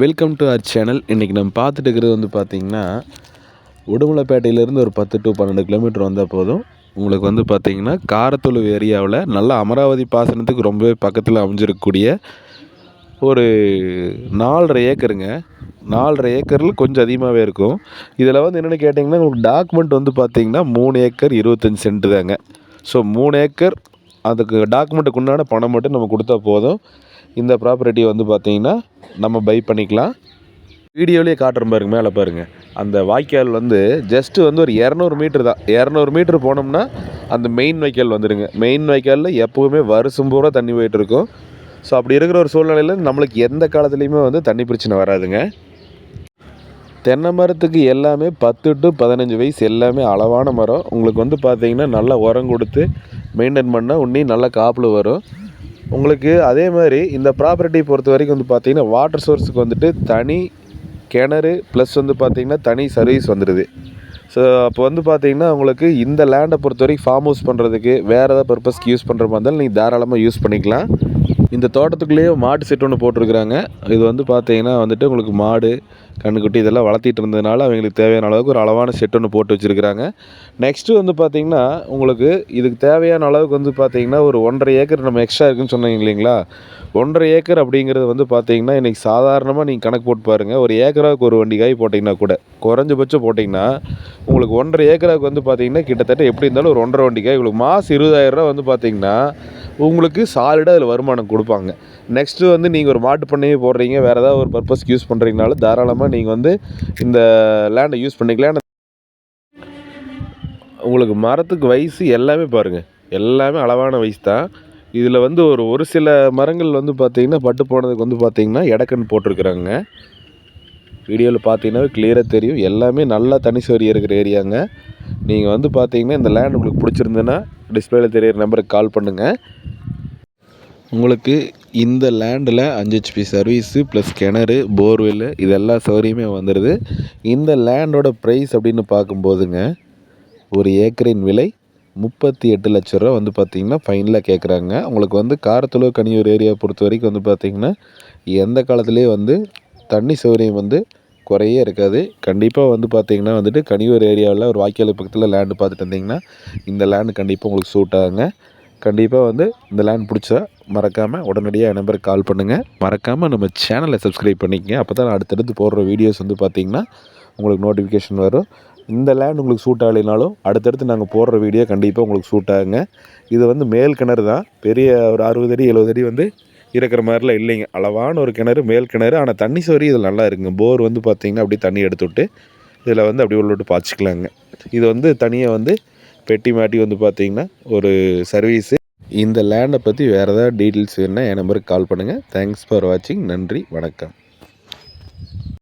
Welcome to our channel இன்றைக்கி நம்ம பார்த்துட்டு இருக்கிறது வந்து பார்த்திங்கன்னா உடுமலைப்பேட்டையிலேருந்து ஒரு பத்து டு பன்னெண்டு கிலோமீட்டர் வந்தால் போதும். உங்களுக்கு வந்து பார்த்திங்கன்னா காரத்தொழுவு ஏரியாவில் நல்ல அமராவதி பாசனத்துக்கு ரொம்பவே பக்கத்தில் அமைஞ்சிருக்கக்கூடிய ஒரு நாலரை ஏக்கருங்க. நாலரை ஏக்கரில் கொஞ்சம் அதிகமாகவே இருக்கும். இதில் வந்து என்னென்னு கேட்டிங்கன்னா உங்களுக்கு டாக்குமெண்ட் வந்து பார்த்திங்கன்னா மூணு ஏக்கர் இருபத்தஞ்சி சென்ட் தாங்க. ஸோ மூணு ஏக்கர் அதுக்கு டாக்குமெண்ட்டுக்கு உண்டான பணம் மட்டும் நம்ம கொடுத்தா போதும். இந்த ப்ராப்பர்ட்டியை வந்து பார்த்திங்கன்னா நம்ம பை பண்ணிக்கலாம். வீடியோலேயே காட்டுறோம் பாருங்க மேலே பாருங்கள் அந்த வாய்க்கால் வந்து ஜஸ்ட்டு வந்து ஒரு இரநூறு மீட்ரு தான். இரநூறு மீட்ரு போனோம்னா அந்த மெயின் வாய்க்கால் வந்துடுங்க மெயின் வாய்க்காலில் எப்போவுமே வருஷம் பூரா தண்ணி போயிட்டுருக்கும் ஸோ அப்படி இருக்கிற ஒரு சூழ்நிலையில் நம்மளுக்கு எந்த காலத்துலேயுமே வந்து தண்ணி பிரச்சனை வராதுங்க. தென்னை மரத்துக்கு எல்லாமே பத்து டு பதினஞ்சு வயசு எல்லாமே அளவான மரம். உங்களுக்கு வந்து பார்த்திங்கன்னா நல்லா உரம் கொடுத்து மெயின்டைன் பண்ணால் உன்னி நல்லா காப்பில் வரும். உங்களுக்கு அதே மாதிரி இந்த ப்ராப்பர்ட்டி பொறுத்த வரைக்கும் வந்து பார்த்தீங்கன்னா வாட்டர் சோர்ஸுக்கு வந்துட்டு தனி கிணறு ப்ளஸ் வந்து பார்த்திங்கன்னா தனி சர்வீஸ் வந்துடுது ஸோ அப்போ வந்து பார்த்தீங்கன்னா உங்களுக்கு இந்த லேண்டை பொறுத்த வரைக்கும் ஃபார்ம் ஹவுஸ் பண்ணுறதுக்கு வேறு ஏதாவது பர்பஸ்க்கு யூஸ் பண்ணுற மாதிரி இருந்தாலும் நீங்கள் தாராளமாக யூஸ் பண்ணிக்கலாம். இந்த தோட்டத்துக்குள்ளேயே மாட்டு செட் ஒன்று போட்டிருக்குறாங்க. இது வந்து பார்த்தீங்கன்னா வந்துட்டு உங்களுக்கு மாடு கண்ணுக்குட்டி இதெல்லாம் வளர்த்திட்டு இருந்ததுனால அவங்களுக்கு தேவையான அளவுக்கு ஒரு அளவான செட் ஒன்று போட்டு வச்சுருக்கிறாங்க. நெக்ஸ்ட்டு வந்து பார்த்திங்கன்னா உங்களுக்கு இதுக்கு தேவையான அளவுக்கு வந்து பார்த்திங்கன்னா ஒரு ஒன்றரை ஏக்கர் நம்ம எக்ஸ்ட்ரா இருக்குன்னு சொன்னீங்க இல்லைங்களா? ஒன்றரை ஏக்கர் அப்படிங்கிறது வந்து பார்த்தீங்கன்னா இன்றைக்கி சாதாரணமாக நீங்கள் கணக்கு போட்டு பாருங்கள் ஒரு ஏக்கராவுக்கு ஒரு வண்டி காய் போட்டிங்கன்னா கூட குறைஞ்சபட்சம் போட்டிங்கன்னா உங்களுக்கு ஒன்றரை ஏக்கராவுக்கு வந்து பார்த்தீங்கன்னா கிட்டத்தட்ட எப்படி இருந்தாலும் ஒரு ஒன்றரை வண்டி காய் உங்களுக்கு மாதம் இருபதாயிரரூவா வந்து பார்த்திங்கன்னா உங்களுக்கு சாலிடாக அதில் வருமானம் கொடுப்பாங்க. நெக்ஸ்ட்டு வந்து நீங்கள் ஒரு மாட்டு பண்ணையே போடுறீங்க வேறு ஏதாவது ஒரு பர்பஸ்க்கு யூஸ் பண்ணுறீங்கனாலும் தாராளமாக நீங்கள் வந்து இந்த லேண்டை யூஸ் பண்ணிக்கலாம். உங்களுக்கு மரத்துக்கு வயசு எல்லாமே பாருங்கள் எல்லாமே அளவான வயசு தான். இதில் வந்து ஒரு ஒரு சில மரங்கள் வந்து பார்த்திங்கன்னா பட்டு போனதுக்கு வந்து பார்த்திங்கன்னா எடக்கன் போட்டிருக்குறாங்க. வீடியோவில் பார்த்தீங்கன்னா கிளியராக தெரியும். எல்லாமே நல்லா தனி சோரி இருக்கிற ஏரியாங்க. நீங்கள் வந்து பார்த்தீங்கன்னா இந்த லேண்ட் உங்களுக்கு பிடிச்சிருந்துன்னா டிஸ்பிளேல தெரியிற நம்பருக்கு கால் பண்ணுங்கள் உங்களுக்கு இந்த லேண்டில் அஞ்சு ஹெச்பி சர்வீஸு ப்ளஸ் கிணறு போர்வெல்லு இது எல்லா சௌகரியமே வந்துடுது இந்த லேண்டோட ப்ரைஸ் அப்படின்னு பார்க்கும்போதுங்க ஒரு ஏக்கரின் விலை முப்பத்தி எட்டு லட்ச ரூபா வந்து பார்த்திங்கன்னா ஃபைனலாக கேட்குறாங்க உங்களுக்கு வந்து காரத்தூர் கனியூர் ஏரியா பொறுத்த வரைக்கும் வந்து பார்த்திங்கன்னா எந்த காலத்துலேயும் வந்து தண்ணி சௌகரியம் வந்து குறையே இருக்காது. கண்டிப்பாக வந்து பார்த்திங்கன்னா வந்துட்டு கனியூர் ஏரியாவில் ஒரு வாய்க்கால் பக்கத்தில் லேண்டு பார்த்துட்டு இருந்தீங்கன்னா இந்த லேண்டு கண்டிப்பாக உங்களுக்கு சூட் ஆகுங்க. கண்டிப்பாக வந்து இந்த லேண்ட் பிடிச்சா மறக்காமல் உடனடியாக என் நம்பருக்கு கால் பண்ணுங்கள் மறக்காமல் நம்ம சேனலை சப்ஸ்கிரைப் பண்ணிக்கங்க. அப்போ தான் அடுத்தடுத்து போடுற வீடியோஸ் வந்து பார்த்திங்கன்னா உங்களுக்கு நோட்டிஃபிகேஷன் வரும். இந்த லேண்ட் உங்களுக்கு சூட் ஆகலைனாலும் அடுத்தடுத்து நாங்கள் போடுற வீடியோ கண்டிப்பாக உங்களுக்கு சூட் ஆகுங்க. இது வந்து மேல் கிணறு தான். பெரிய ஒரு அறுபது அடி எழுபது அடி வந்து இருக்கிற மாதிரிலாம் இல்லைங்க. அளவான ஒரு கிணறு மேல் கிணறு. ஆனால் தண்ணி சோரி இதில் நல்லா இருக்குங்க. போர் வந்து பார்த்திங்கன்னா அப்படியே தண்ணி எடுத்து விட்டு இதில் வந்து அப்படியே உள்ள விட்டு பாய்ச்சிக்கலாங்க. இது வந்து தனியாக வந்து பெட்டி மாட்டி வந்து பார்த்தீங்கன்னா ஒரு சர்வீஸு இந்த லேண்டை பற்றி வேறு ஏதாவது டீட்டெயில்ஸ் வேணுன்னா என் நம்பருக்கு கால் பண்ணுங்கள் தேங்க்ஸ் ஃபார் வாட்சிங் நன்றி. வணக்கம்.